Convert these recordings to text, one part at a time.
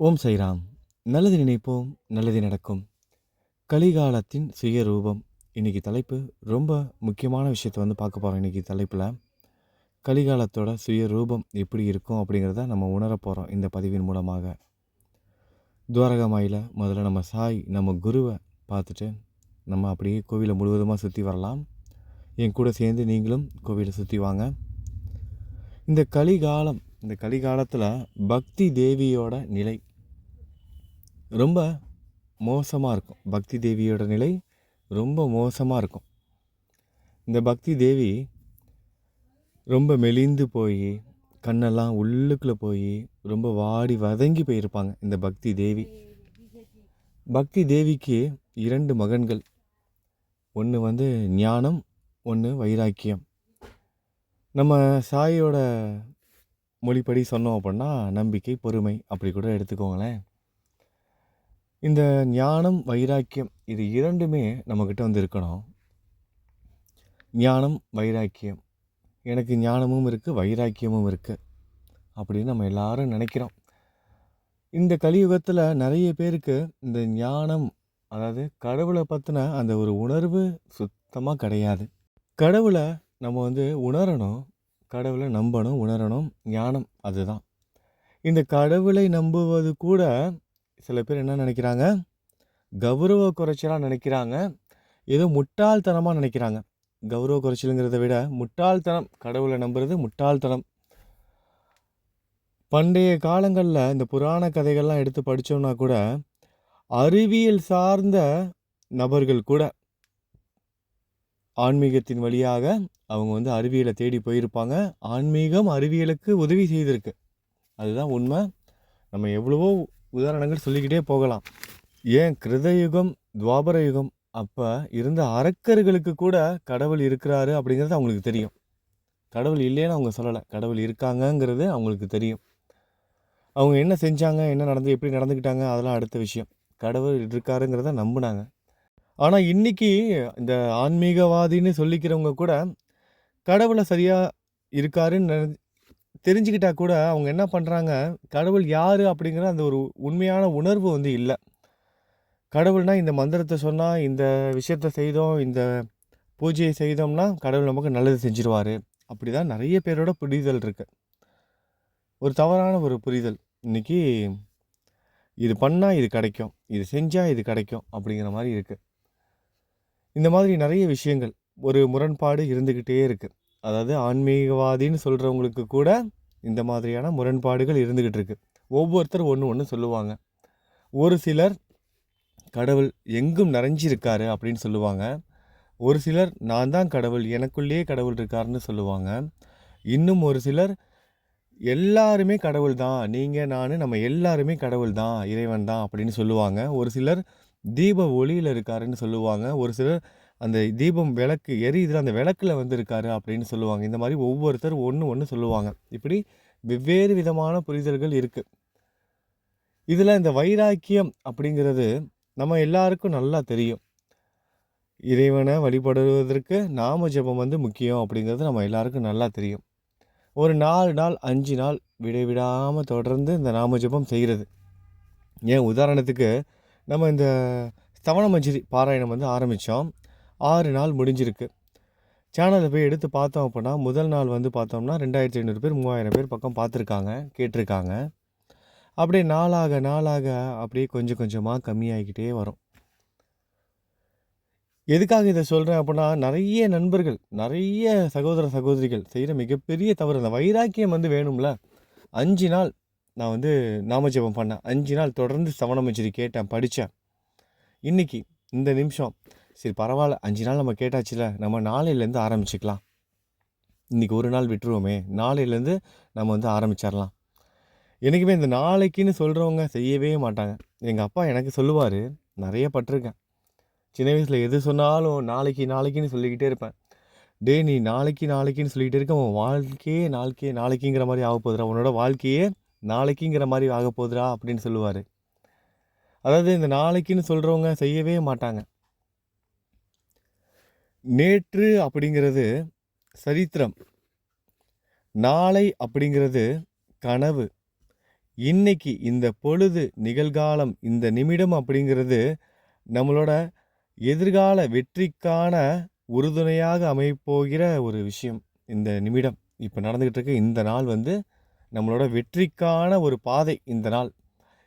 ஓம் சைராம். நல்லது நினைப்போம் நல்லது நடக்கும். கலிகாலத்தின் சுயரூபம். இன்னைக்கு தலைப்பு ரொம்ப முக்கியமான விஷயத்தை வந்து பார்க்க போகிறோம் இன்றைக்கி தலைப்பில். கலிகாலத்தோட சுயரூபம் எப்படி இருக்கும் அப்படிங்கிறத நம்ம உணரப் போகிறோம் இந்த பதிவின் மூலமாக. துவாரகமாயில் முதல்ல நம்ம சாய் நம்ம குருவை பார்த்துட்டு நம்ம அப்படியே கோவிலை முழுவதுமாக சுற்றி வரலாம். என் கூட சேர்ந்து நீங்களும் கோவிலை சுற்றி வாங்க. இந்த கலிகாலம் இந்த கலிகாலத்தில் பக்தி தேவியோட நிலை ரொம்ப மோசமாக இருக்கும். பக்தி தேவியோட நிலை ரொம்ப மோசமாக இருக்கும். இந்த பக்தி தேவி ரொம்ப மெலிந்து போய் கண்ணெல்லாம் உள்ளுக்குள்ளே போய் ரொம்ப வாடி வதங்கி போயிருப்பாங்க இந்த பக்தி தேவி. பக்தி தேவிக்கு இரண்டு மகன்கள். ஒன்று வந்து ஞானம் ஒன்று வைராக்கியம். நம்ம சாயோட மொழிப்படி சொன்னோம் அப்படின்னா நம்பிக்கை பொறுமை அப்படி கூட எடுத்துக்கோங்களேன். இந்த ஞானம் வைராக்கியம் இது இரண்டுமே நம்மக்கிட்ட வந்து இருக்கணும். ஞானம் வைராக்கியம். எனக்கு ஞானமும் இருக்குது வைராக்கியமும் இருக்குது அப்படின்னு நம்ம எல்லாரும் நினைக்கிறோம். இந்த கலியுகத்தில் நிறைய பேருக்கு இந்த ஞானம் அதாவது கடவுளை பற்றின அந்த ஒரு உணர்வு சுத்தமாக கிடையாது. கடவுளை நம்ம வந்து உணரணும் கடவுளை நம்பணும் உணரணும் ஞானம் அதுதான். இந்த கடவுளை நம்புவது கூட சில பேர் என்ன நினைக்கிறாங்க? கௌரவ குறைச்சலாக நினைக்கிறாங்க. ஏதோ முட்டாள்தனமாக நினைக்கிறாங்க. கௌரவ குறைச்சலுங்கிறத விட முட்டாள்தனம் கடவுளை நம்புறது முட்டாள்தனம். பண்டைய காலங்களில் இந்த புராண கதைகள்லாம் எடுத்து படித்தோம்னா கூட அறிவியல் சார்ந்த நபர்கள் கூட ஆன்மீகத்தின் வழியாக அவங்க வந்து அறிவியலை தேடி போயிருப்பாங்க. ஆன்மீகம் அறிவியலுக்கு உதவி செய்திருக்கு. அதுதான் உண்மை. நம்ம எவ்வளவோ உதாரணங்கள் சொல்லிக்கிட்டே போகலாம். ஏன் கிருதயுகம் துவாபர யுகம் அப்போ இருந்த அரக்கர்களுக்கு கூட கடவுள் இருக்கிறாரு அப்படிங்கிறது அவங்களுக்கு தெரியும். கடவுள் இல்லைன்னு அவங்க சொல்லலை. கடவுள் இருக்காங்கங்கிறது அவங்களுக்கு தெரியும். அவங்க என்ன செஞ்சாங்க என்ன நடந்து எப்படி நடந்துக்கிட்டாங்க அதெல்லாம் அடுத்த விஷயம். கடவுள் இருக்காருங்கிறத நம்பினாங்க. ஆனால் இன்றைக்கி இந்த ஆன்மீகவாதின்னு சொல்லிக்கிறவங்க கூட கடவுளை சரியாக இருக்காருன்னு நினை தெரிஞ்சுக்கிட்டா கூட அவங்க என்ன பண்ணுறாங்க கடவுள் யார் அப்படிங்கிற அந்த ஒரு உண்மையான உணர்வு வந்து இல்லை. கடவுள்னால் இந்த மந்திரத்தை சொன்னால் இந்த விஷயத்த செய்தோம் இந்த பூஜையை செய்தோம்னா கடவுள் நமக்கு நல்லது செஞ்சிருவார். அப்படி தான் நிறைய பேரோட புரிதல் இருக்குது ஒரு தவறான ஒரு புரிதல். இன்றைக்கி இது பண்ணால் இது கிடைக்கும். இது செஞ்சால் இது கிடைக்கும் அப்படிங்கிற மாதிரி இருக்குது இந்த மாதிரி நிறைய விஷயங்கள் ஒரு முரண்பாடு இருந்துக்கிட்டே இருக்குது அதாவது ஆன்மீகவாதின்னு சொல்கிறவங்களுக்கு கூட இந்த மாதிரியான முரண்பாடுகள் இருந்துக்கிட்டு இருக்குது ஒவ்வொருத்தர் ஒன்று ஒன்று சொல்லுவாங்க. ஒரு சிலர் கடவுள் எங்கும் நிறைஞ்சிருக்காரு அப்படின்னு சொல்லுவாங்க. ஒரு சிலர் நான் தான் கடவுள் எனக்குள்ளேயே கடவுள் இருக்காருன்னு சொல்லுவாங்க. இன்னும் ஒரு சிலர் எல்லாருமே கடவுள் தான் நீங்கள் நான் நம்ம எல்லாருமே கடவுள் தான் இறைவன் தான் அப்படின்னு சொல்லுவாங்க. ஒரு சிலர் தீப ஒளியில் இருக்காருன்னு சொல்லுவாங்க. ஒரு சிலர் அந்த தீபம் விளக்கு எரியுதுல அந்த விளக்கில் வந்திருக்காரு அப்படின்னு சொல்லுவாங்க. இந்த மாதிரி ஒவ்வொருத்தர் ஒன்று ஒன்று சொல்லுவாங்க. இப்படி வெவ்வேறு விதமான புரிதல்கள் இருக்குது இதில் இந்த வைராக்கியம் அப்படிங்கிறது நம்ம எல்லாருக்கும் நல்லா தெரியும். இறைவனை வழிபடுவதற்கு நாம ஜபம் வந்து முக்கியம் அப்படிங்கிறது நம்ம எல்லாருக்கும் நல்லா தெரியும். ஒரு நாலு நாள் அஞ்சு நாள் விடைவிடாமல் தொடர்ந்து இந்த நாம ஜபம் செய்கிறது ஏன்? உதாரணத்துக்கு நம்ம இந்த ஸ்தவண மஞ்சரி பாராயணம் வந்து ஆரம்பித்தோம் ஆறு நாள் முடிஞ்சிருக்கு. சேனலை போய் எடுத்து பார்த்தோம் அப்படின்னா முதல் நாள் வந்து பார்த்தோம்னா ரெண்டாயிரத்தி ஐநூறு பேர் மூவாயிரம் பேர் பக்கம் பார்த்துருக்காங்க கேட்டிருக்காங்க. அப்படியே நாளாக நாளாக அப்படியே கொஞ்சம் கொஞ்சமாக கம்மியாகிக்கிட்டே வரும். எதுக்காக இதை சொல்கிறேன் அப்படின்னா நிறைய நண்பர்கள் நிறைய சகோதர சகோதரிகள் செய்கிற மிகப்பெரிய தவறு அந்த வைராக்கியம் வந்து வேணும்ல. அஞ்சு நாள் நான் வந்து நாமஜபம் பண்ணேன். அஞ்சு நாள் தொடர்ந்து சவணமஞ்சரி கேட்டேன் படித்தேன் இன்றைக்கி இந்த நிமிஷம் சரி பரவாயில்ல. அஞ்சு நாள் நம்ம கேட்டாச்சுல நம்ம நாளையிலேருந்து ஆரம்பிச்சுக்கலாம். இன்றைக்கி ஒரு நாள் விட்டுருவோமே. நாளையிலேருந்து நம்ம வந்து ஆரம்பிச்சிடலாம் எனக்குமே இந்த நாளைக்குன்னு சொல்கிறவங்க செய்யவே மாட்டாங்க. எங்கள் அப்பா எனக்கு சொல்லுவார் நிறைய பட்டிருக்கேன். சின்ன வயசில் எது சொன்னாலும் நாளைக்கு நாளைக்குன்னு சொல்லிக்கிட்டே இருப்பேன். டே நீ நாளைக்கு நாளைக்குன்னு சொல்லிகிட்டே இருக்க உன் வாழ்க்கையே நாளைக்கே நாளைக்குங்கிற மாதிரி ஆக போகுதுரா உன்னோட வாழ்க்கையே நாளைக்குங்கிற மாதிரி ஆக போகுதுரா அப்படின்னு சொல்லுவார். அதாவது இந்த நாளைக்குன்னு சொல்கிறவங்க செய்யவே மாட்டாங்க. நேற்று அப்படிங்கிறது சரித்திரம். நாளை அப்படிங்கிறது கனவு. இன்னைக்கு இந்த பொழுது நிகழ்காலம் இந்த நிமிடம் அப்படிங்கிறது நம்மளோட எதிர்கால வெற்றிக்கான உறுதுணையாக அமைப்போகிற ஒரு விஷயம் இந்த நிமிடம். இப்போ நடந்துக்கிட்டு இருக்க இந்த நாள் வந்து நம்மளோட வெற்றிக்கான ஒரு பாதை இந்த நாள்.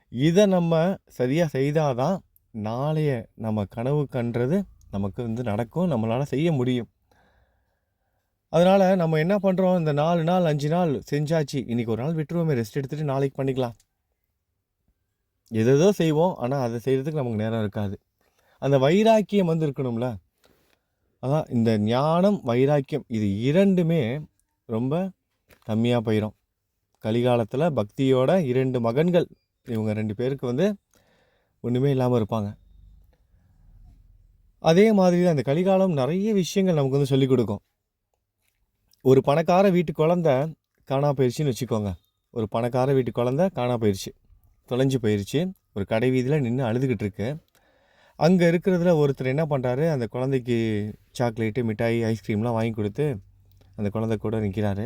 இதை நம்ம சரியாக செய்தாதான் நாளைய நம்ம கனவு கன்றது நமக்கு வந்து நடக்கும் நம்மளால் செய்ய முடியும். அதனால் நம்ம என்ன பண்ணுறோம் இந்த நாலு நாள் அஞ்சு நாள் செஞ்சாச்சு. இன்றைக்கி ஒரு நாள் விட்டுருவோமே. ரெஸ்ட் எடுத்துகிட்டு நாளைக்கு பண்ணிக்கலாம். எதோ செய்வோம். ஆனால் அதை செய்கிறதுக்கு நமக்கு நேரம் இருக்காது. அந்த வைராக்கியம் வந்து இருக்கணும்ல? அதான் இந்த ஞானம் வைராக்கியம் இது இரண்டுமே ரொம்ப கம்மியாக போயிடும் கலிகாலத்தில் பக்தியோட இரண்டு மகன்கள் இவங்க ரெண்டு பேருக்கு வந்து ஒன்றுமே இல்லாமல் இருப்பாங்க. அதே மாதிரி தான் இந்த கலிகாலம் நிறைய விஷயங்கள் நமக்கு வந்து சொல்லிக் கொடுக்கும். ஒரு பணக்கார வீட்டு குழந்த காணா போயிடுச்சின்னு வச்சுக்கோங்க. ஒரு பணக்கார வீட்டு குழந்த காணா போயிடுச்சு தொலைஞ்சு போயிடுச்சு ஒரு கடை வீதியில் நின்று அழுதுகிட்டு இருக்கு. அங்கே இருக்கிறதுல ஒருத்தர் என்ன பண்ணுறாரு அந்த குழந்தைக்கு சாக்லேட்டு மிட்டாய் ஐஸ்கிரீம்லாம் வாங்கி கொடுத்து அந்த குழந்தை கூட நிற்கிறாரு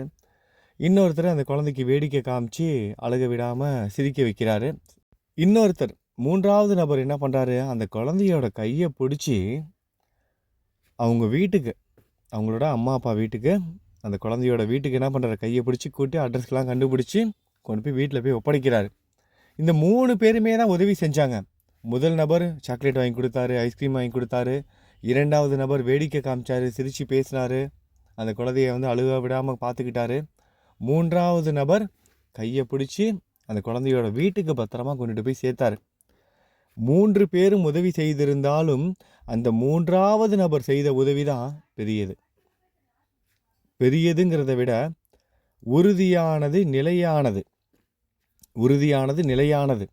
இன்னொருத்தர் அந்த குழந்தைக்கு வேடிக்கை காமிச்சு அழுக விடாமல் சிரிக்க வைக்கிறாரு. இன்னொருத்தர் மூன்றாவது நபர் என்ன பண்ணுறாரு அந்த குழந்தையோட கையை பிடிச்சி அவங்க வீட்டுக்கு அவங்களோட அம்மா அப்பா வீட்டுக்கு அந்த குழந்தையோட வீட்டுக்கு என்ன பண்ணுறாரு கையை பிடிச்சி கூட்டி அட்ரஸ்க்கெலாம் கண்டுபிடிச்சி கொண்டு போய் வீட்டில் போய் ஒப்படைக்கிறாரு. இந்த மூணு பேருமே தான் உதவி செஞ்சாங்க. முதல் நபர் சாக்லேட் வாங்கி கொடுத்தாரு ஐஸ்கிரீம் வாங்கி கொடுத்தாரு. இரண்டாவது நபர் வேடிக்கை காமிச்சாரு சிரித்து பேசினாரு. அந்த குழந்தைய வந்து அழுக விடாமல் பார்த்துக்கிட்டாரு. மூன்றாவது நபர் கையை பிடிச்சி அந்த குழந்தையோட வீட்டுக்கு பத்திரமா கொண்டுட்டு போய் சேர்த்தாரு. மூன்று பேரும் உதவி செய்திருந்தாலும் அந்த மூன்றாவது நபர் செய்த உதவி தான் பெரியது. பெரியதுங்கிறத விட உறுதியானது நிலையானது. உறுதியானது நிலையானது.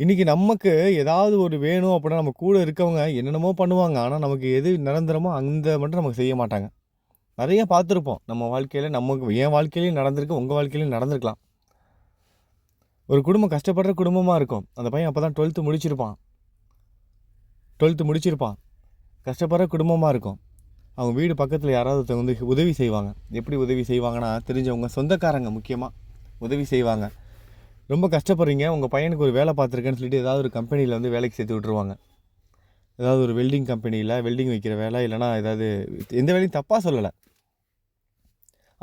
இன்றைக்கி நமக்கு ஏதாவது ஒரு வேணும் அப்படின்னா நம்ம கூட இருக்கவங்க என்னென்னமோ பண்ணுவாங்க. ஆனால் நமக்கு எது நிரந்தரமோ அந்த மட்டும் நமக்கு செய்ய மாட்டாங்க. நிறைய பார்த்துருப்போம். நம்ம வாழ்க்கையில் நமக்கு என் வாழ்க்கையிலையும் நடந்திருக்கு உங்கள் வாழ்க்கையிலையும் நடந்திருக்கலாம். ஒரு குடும்பம் கஷ்டப்படுற குடும்பமாக இருக்கும். அந்த பையன் அப்போ தான் டுவெல்த்து முடிச்சிருப்பான். டுவெல்த்து முடிச்சிருப்பான். கஷ்டப்படுற குடும்பமாக இருக்கும். அவங்க வீடு பக்கத்தில் யாராவது ஒருத்தவங்க வந்து உதவி செய்வாங்க. எப்படி உதவி செய்வாங்கன்னா தெரிஞ்சவங்க சொந்தக்காரங்க முக்கியமாக உதவி செய்வாங்க. ரொம்ப கஷ்டப்படுறீங்க உங்கள் பையனுக்கு ஒரு வேலை பார்த்துருக்கேன்னு சொல்லிட்டு ஏதாவது ஒரு கம்பெனியில் வந்து வேலைக்கு சேர்த்து விட்ருவாங்க ஏதாவது ஒரு வெல்டிங் கம்பெனியில் வெல்டிங் வைக்கிற வேலை இல்லைனா ஏதாவது எந்த வேலையும் தப்பாக சொல்லலை.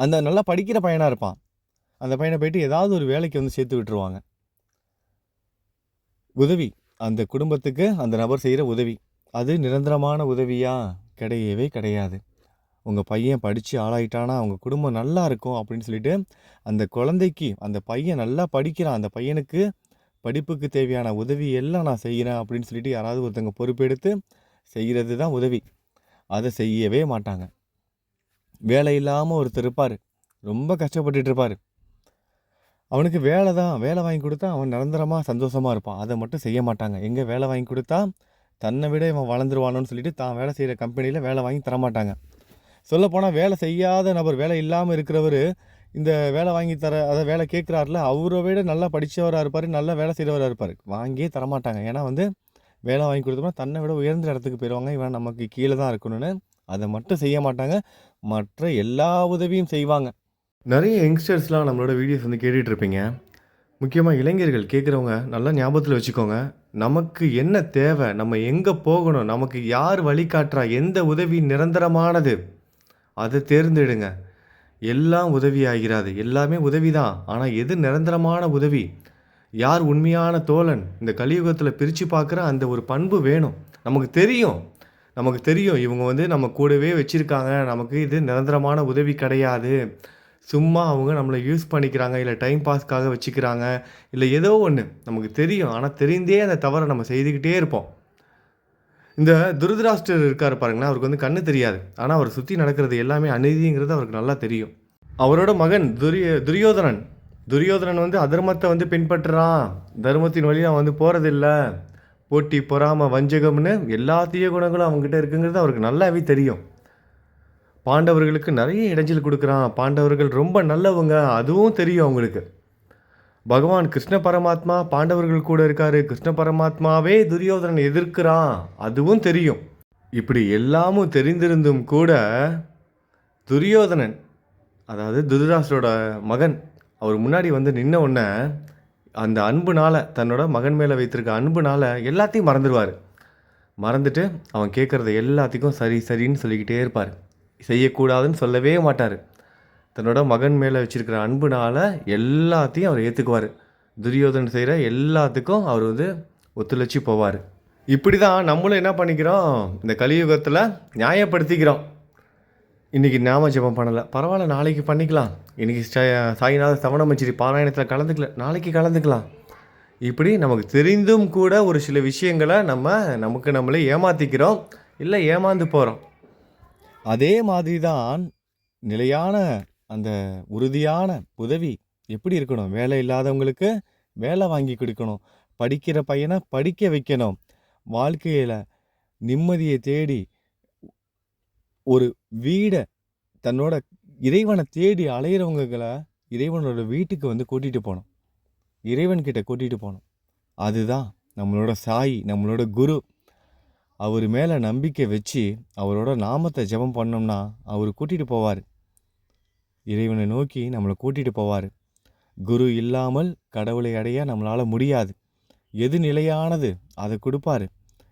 அந்த நல்லா படிக்கிற பையனாக இருப்பான். அந்த பையனை போயிட்டு ஏதாவது ஒரு வேலைக்கு வந்து சேர்த்து விட்டுருவாங்க. உதவி. அந்த குடும்பத்துக்கு அந்த நபர் செய்கிற உதவி. அது நிரந்தரமான உதவியாக கிடையவே கிடையாது. உங்கள் பையன் படித்து ஆளாயிட்டானா? அவங்க குடும்பம் நல்லா இருக்கும் அப்படின்னு சொல்லிட்டு அந்த குழந்தைக்கு அந்த பையன் நல்லா படிக்கிறான் அந்த பையனுக்கு படிப்புக்கு தேவையான உதவி எல்லாம் நான் செய்கிறேன் அப்படின்னு சொல்லிட்டு யாராவது ஒருத்தங்க பொறுப்பெடுத்து செய்கிறது தான் உதவி. அதை செய்யவே மாட்டாங்க. வேலை இல்லாமல் ஒருத்தர் இருப்பார். ரொம்ப கஷ்டப்பட்டுட்டு இருப்பார். அவனுக்கு வேலை தான் வேலை வாங்கி கொடுத்தா அவன் நிரந்தரமாக சந்தோஷமாக இருப்பான். அதை மட்டும் செய்ய மாட்டாங்க. எங்கே வேலை வாங்கி கொடுத்தா தன்னை விட இவன் வளர்ந்துருவானோன்னு சொல்லிட்டு தான் வேலை செய்கிற கம்பெனியில் வேலை வாங்கி தரமாட்டாங்க. சொல்லப்போனால் வேலை செய்யாத நபர் வேலை இல்லாமல் இருக்கிறவர் இந்த வேலை வாங்கி தர அதை வேலை கேட்குறாருல அவரை விட நல்லா படித்தவராக இருப்பார் நல்லா வேலை செய்கிறவராக இருப்பார். வாங்கியே தரமாட்டாங்க. ஏன்னா வந்து வேலை வாங்கி கொடுத்தோம்னா தன்னை விட உயர்ந்த இடத்துக்கு போயிடுவாங்க. இவன் நமக்கு கீழே தான் இருக்கணும்னு அதை மட்டும் செய்ய மாட்டாங்க. மற்ற எல்லா உதவியும் செய்வாங்க. நிறைய யங்ஸ்டர்ஸ்லாம் நம்மளோட வீடியோஸ் வந்து கேட்டுட்ருப்பீங்க. முக்கியமாக இளைஞர்கள் கேட்குறவங்க நல்லா ஞாபகத்தில் வச்சுக்கோங்க. நமக்கு என்ன தேவை? நம்ம எங்கே போகணும்? நமக்கு யார் வழிகாட்டுறா எந்த உதவி நிரந்தரமானது? அதை தேர்ந்தெடுங்க. எல்லாம் உதவி ஆகிறாது எல்லாமே உதவி தான் ஆனால் எது நிரந்தரமான உதவி? யார் உண்மையான தோழன்? இந்த கலியுகத்தில் பிரித்து பார்க்குற அந்த ஒரு பண்பு வேணும். நமக்கு தெரியும். நமக்கு தெரியும். இவங்க வந்து நம்ம கூடவே வச்சுருக்காங்க. நமக்கு இது நிரந்தரமான உதவி கிடையாது. சும்மா அவங்க நம்மளை யூஸ் பண்ணிக்கிறாங்க இல்லை டைம் பாஸ்க்காக வச்சுக்கிறாங்க இல்லை ஏதோ ஒன்று நமக்கு தெரியும். ஆனால் தெரிந்தே அந்த தவறை நம்ம செய்துக்கிட்டே இருப்போம். இந்த துருதராஷ்டர் இருக்கார் பாருங்கன்னா அவருக்கு வந்து கண்ணு தெரியாது. ஆனால் அவர் சுற்றி நடக்கிறது எல்லாமே அநீதிங்கிறது அவருக்கு நல்லா தெரியும். அவரோட மகன் துரிய துரியோதனன். துரியோதனன் வந்து அதர்மத்தை வந்து பின்பற்றுறான். தர்மத்தின் வழி அவன் வந்து போகிறதில்ல போட்டி பொறாமல் வஞ்சகம்னு எல்லா தீய குணங்களும் அவங்ககிட்ட இருக்குங்கிறது அவருக்கு நல்லாவே தெரியும். பாண்டவர்களுக்கு நிறைய இடைஞ்சல் கொடுக்குறான். பாண்டவர்கள் ரொம்ப நல்லவங்க. அதுவும் தெரியும் அவங்களுக்கு. பகவான் கிருஷ்ண பரமாத்மா பாண்டவர்கள் கூட இருக்காரு. கிருஷ்ண பரமாத்மாவே துரியோதனன் எதிர்க்கிறான். அதுவும் தெரியும். இப்படி எல்லாமும் தெரிந்திருந்தும் கூட துரியோதனன் அதாவது துதுராசரோட மகன் அவர் முன்னாடி வந்து நின்ன உடனே அந்த அன்புனால் தன்னோட மகன் மேலே வைத்திருக்க அன்புனால் எல்லாத்தையும் மறந்துடுவார். மறந்துட்டு அவன் கேட்குறத எல்லாத்துக்கும் சரி சரின்னு சொல்லிக்கிட்டே இருப்பார். செய்யக்கூடாதுன்னு சொல்லவே மாட்டார். தன்னோட மகன் மேலே வச்சிருக்கிற அன்புனால் எல்லாத்தையும் அவர் ஏற்றுக்குவார் துரியோதன் செய்கிற எல்லாத்துக்கும் அவர் வந்து ஒத்துழைச்சி போவார். இப்படி தான் நம்மளும் என்ன பண்ணிக்கிறோம்? இந்த கலியுகத்தில் நியாயப்படுத்திக்கிறோம். இன்றைக்கி நாம ஜபம் பண்ணலை. பரவாயில்ல நாளைக்கு பண்ணிக்கலாம். இன்றைக்கி சாய்நாத சவணமச்சிரி பாராயணத்தில் கலந்துக்கல. நாளைக்கு கலந்துக்கலாம். இப்படி நமக்கு தெரிந்தும் கூட ஒரு சில விஷயங்களை நம்ம நமக்கு நம்மளே ஏமாற்றிக்கிறோம் இல்லை ஏமாந்து போகிறோம் அதே மாதிரி தான் நிலையான அந்த உறுதியான உதவி எப்படி இருக்கணும்? வேலை இல்லாதவங்களுக்கு வேலை வாங்கி கொடுக்கணும். படிக்கிற பையனை படிக்க வைக்கணும். வாழ்க்கையில் நிம்மதியை தேடி ஒரு வீடை தன்னோட இறைவனை தேடி அலையிறவங்களை இறைவனோட வீட்டுக்கு வந்து கூட்டிகிட்டு போகணும். இறைவன்கிட்ட கூட்டிகிட்டு போகணும். அதுதான் நம்மளோட சாய் நம்மளோட குரு. அவர் மேலே நம்பிக்கை வச்சு அவரோட நாமத்தை ஜெபம் பண்ணோம்னா அவர் கூட்டிகிட்டு போவார். இறைவனை நோக்கி நம்மளை கூட்டிகிட்டு போவார். குரு இல்லாமல் கடவுளை அடைய நம்மளால் முடியாது. எது நிலையானது அதை கொடுப்பாரு.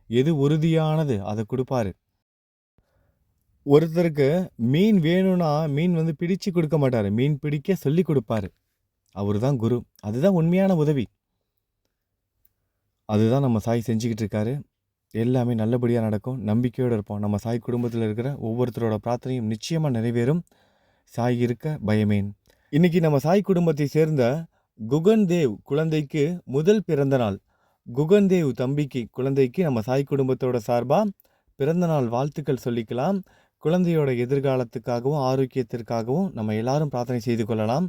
எது உறுதியானது அதை கொடுப்பாரு. ஒருத்தருக்கு மீன் வேணும்னா மீன் வந்து பிடிச்சு கொடுக்க மாட்டார். மீன் பிடிக்க சொல்லி கொடுப்பாரு. அவர் தான் குரு. அதுதான் உண்மையான உதவி. அதுதான் நம்ம சாய் செஞ்சுக்கிட்டு இருக்காரு. எல்லாமே நல்லபடியாக நடக்கும். நம்பிக்கையோடு இருப்போம். நம்ம சாய் குடும்பத்தில் இருக்கிற ஒவ்வொருத்தரோட பிரார்த்தனையும் நிச்சயமாக நிறைவேறும். சாய் இருக்க பயமேன் இன்றைக்கி நம்ம சாய் குடும்பத்தை சேர்ந்த குகன் தேவ் குழந்தைக்கு முதல் பிறந்த நாள். குகன் தேவ் தம்பிக்கு குழந்தைக்கு நம்ம சாய் குடும்பத்தோட சார்பாக பிறந்தநாள் வாழ்த்துக்கள் சொல்லிக்கலாம். குழந்தையோட எதிர்காலத்துக்காகவும் ஆரோக்கியத்திற்காகவும் நம்ம எல்லாரும் பிரார்த்தனை செய்து கொள்ளலாம்.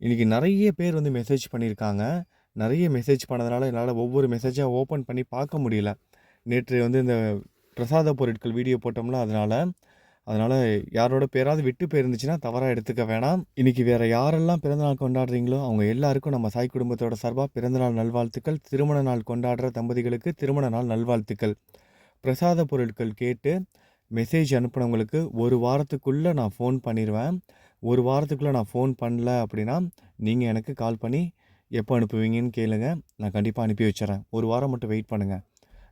இன்றைக்கி நிறைய பேர் வந்து மெசேஜ் பண்ணியிருக்காங்க. நிறைய மெசேஜ் பண்ணதுனால என்னால் ஒவ்வொரு மெசேஜாக ஓப்பன் பண்ணி பார்க்க முடியல. நேற்று வந்து இந்த பிரசாத பொருட்கள் வீடியோ போட்டோம்ல அதனால் அதனால் யாரோட பேராவது விட்டு போயிருந்துச்சுன்னா தவறாக எடுத்துக்க வேணாம். இன்றைக்கி வேறு யாரெல்லாம் பிறந்தநாள் கொண்டாடுறீங்களோ அவங்க எல்லாருக்கும் நம்ம சாய் குடும்பத்தோட சார்பாக பிறந்தநாள் நல்வாழ்த்துக்கள் திருமண நாள் கொண்டாடுற தம்பதிகளுக்கு திருமண நாள் நல்வாழ்த்துக்கள். பிரசாத பொருட்கள் கேட்டு மெசேஜ் அனுப்புனவங்களுக்கு ஒரு வாரத்துக்குள்ளே நான் ஃபோன் பண்ணிடுவேன் ஒரு வாரத்துக்குள்ளே நான் ஃபோன் பண்ணல அப்படின்னா நீங்கள் எனக்கு கால் பண்ணி எப்போ அனுப்புவீங்கன்னு கேளுங்க. நான் கண்டிப்பாக அனுப்பி வச்சிடறேன். ஒரு வாரம் மட்டும் வெயிட் பண்ணுங்கள்